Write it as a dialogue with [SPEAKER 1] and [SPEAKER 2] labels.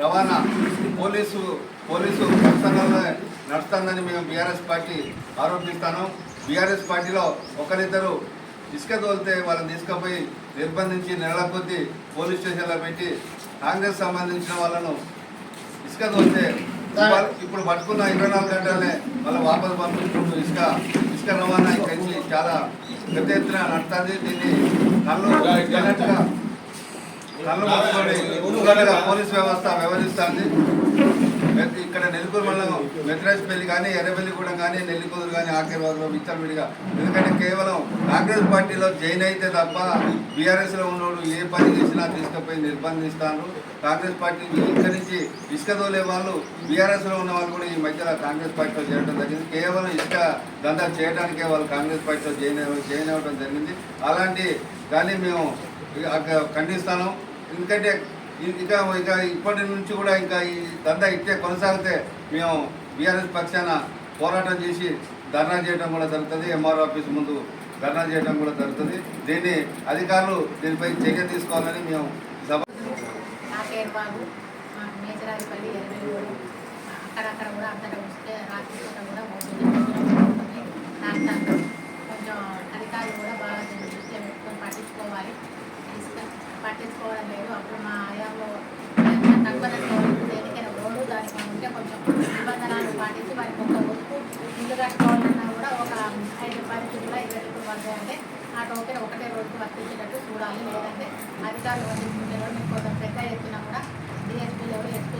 [SPEAKER 1] రవాణా police police పక్షంగా నడుస్తుందని మేము బీఆర్ఎస్ పార్టీ ఆరోపిస్తాను. బీఆర్ఎస్ పార్టీలో ఒకరిద్దరు ఇసుక తోలితే వాళ్ళని తీసుకుపోయి నిర్బంధించి నెలల కొద్దీ పోలీస్ స్టేషన్లో పెట్టి కాంగ్రెస్ సంబంధించిన వాళ్ళను ఇసుక తోలితే ఇప్పుడు పట్టుకున్న ఇరవై నాలుగు గంటలనే వాళ్ళ వాపసు పంపించుకుంటూ ఇసుక ఇసుక రవాణా ఇక్కడి నుంచి చాలా పెద్ద ఎత్తున నడుతుంది దీన్ని కళ్ళు కళ్ళు మూసుకొని పోలీస్ వ్యవస్థ వ్యవహరిస్తుంది. ఇక్కడ నెల్లికూరు మండలం మెత్రాజ్పల్లి కానీ ఎర్రబెల్లిగూడెం కానీ నెల్లికూరు కానీ ఆఖరివాదులో విచ్చలవిడిగా ఎందుకంటే కేవలం కాంగ్రెస్ పార్టీలో జైన్ అయితే తప్ప బీఆర్ఎస్లో ఉన్నోడు ఏ పని చేసినా తీసుకుపోయి నిర్బంధిస్తాను కాంగ్రెస్ పార్టీ ఇక్కడి నుంచి ఇసుక తోలే వాళ్ళు బీఆర్ఎస్లో ఉన్న వాళ్ళు కూడా ఈ మధ్యలో కాంగ్రెస్ పార్టీలో చేరడం జరిగింది. కేవలం ఇసుక దందా చేయడానికే వాళ్ళు కాంగ్రెస్ పార్టీలో జాయిన్ జైన్ జాయిన్ అవ్వడం జరిగింది. అలాంటి కానీ మేము ఖండిస్తాను ఇంకంటే ఇ- ఇక ఇక ఇప్పటి నుంచి కూడా ఇంకా ఈ దందా ఇట్టే కొనసాగితే మేము బీఆర్ఎస్ పక్షాన పోరాటం చేసి ధర్నా చేయడం కూడా జరుగుతుంది ఎంఆర్ ఆఫీస్ ముందు ధర్నా చేయడం కూడా జరుగుతుంది. దీన్ని అధికారులు దీనిపై చర్య తీసుకోవాలని మేము సభ
[SPEAKER 2] అక్కడక్కడ కూడా అంతటా వస్తే రాత్రి కూడా కొంచెం అధికారులు కూడా బాగా దృష్టిలో పెట్టుకొని పట్టించుకోవాలి. పట్టించుకోవడం లేదు. అప్పుడు మా ఆయాలో తక్కువ దేనికైనా రోడ్డు దానికి ఉంటే కొంచెం నిబంధనలు పాటించి వారికి ఒక వస్తువు ఇల్లు కట్టుకోవాలన్నా కూడా ఒక ఐదు రూపాయలు చుట్టూ ఇరవై చుట్టూ పడతాయంటే ఆ టోకెన్ ఒకటే రోజుకి వర్తించేటట్టు చూడాలి. లేదంటే అధికారులు వర్తించుకునే రోజు కొంచెం పెద్ద ఎత్తున కూడా డిఎస్పీ లెవెల్ ఎస్పీ